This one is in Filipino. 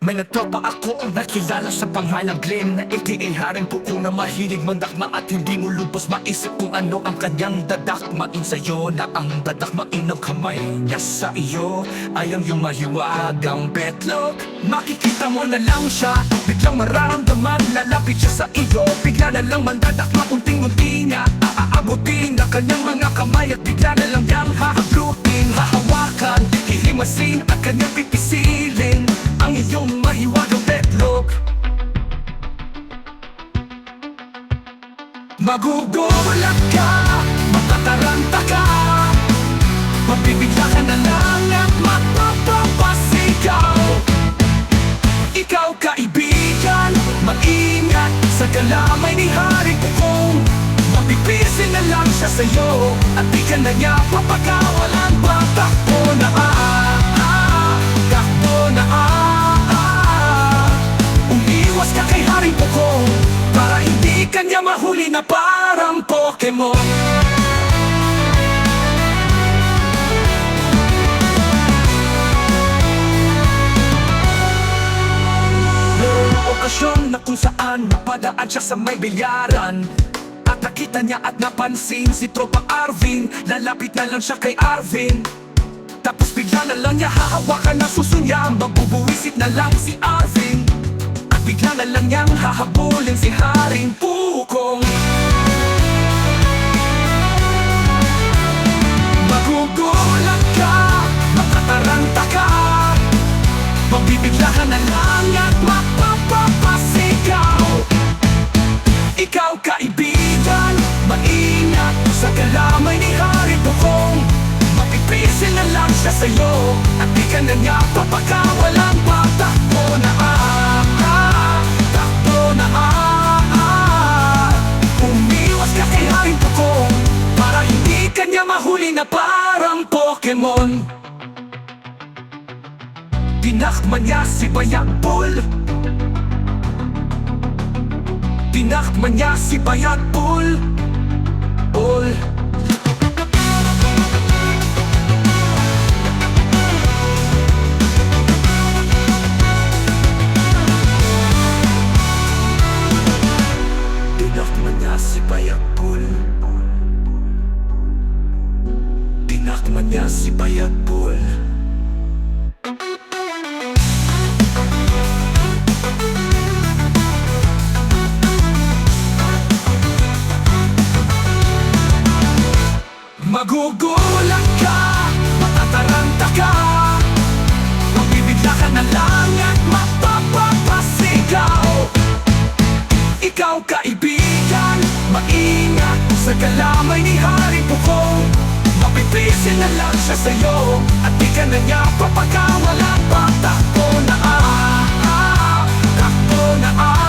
May natropa ako ang nakilala sa pangalang Glenn Na aka haring puko na mahilig mandakma At hindi mo lubos maisip kung ano ang kanyang dadakmain sa'yo Na ang dadakmain ng kamay niya sa iyo. Ay ang iyong mahiwagang betlog Makikita mo na lang siya. Biglang mararamdaman lalapit siya sa iyo. Bigla na lang mandadakma unting-unti niya. Aaabutin na kanyang mga kamay At bigla na lang niyang hahaglutin Hahawakan, hihimasin at kanyang pipisilin Magugulat ka, matataranta ka. Mapibigla ka na lang at mapapapasigaw Ikaw kaibigan, maingat Sa kalamay ni Hari Kukong. Mapipisin na lang siya sa'yo At di ka na niya papakawalan pa Ka kay Haring Pukong Para hindi ka niya mahuli na parang Pokemon. Mayroong okasyon na kung saan Napadaan siya sa may bilyaran. At nakita niya at napansin si Tropang Arvin Lalapit na lang siya kay Arvin. Tapos bigla na lang niya hahawakan ng susunya Mabubuwisit na lang si Arvin bigla na lang niyang hahabulin si Haring Pukong. Magugulat ka, makataranta ka. Mabibigla ka na lang at mapapapasigaw. Ikaw kaibigan, maingat Sa kalamay ni Hari Bukong Mapipisin na lang siya sa'yo At di ka na niya papakawalan pa Pokemon. Tinakman niya si Bayagpul Tinakman niya si Bayagpul si Bayagpul Magugulat ka, matataranta ka. Mabibigla ka na lang at mapapapasigaw. Ikaw kaibigan, maingat Sa kalamay ni Hari Pukong Busy na lang siya sa'yo At di ka na niya papagawalan Patakbo na ah, ah Takbo na ah.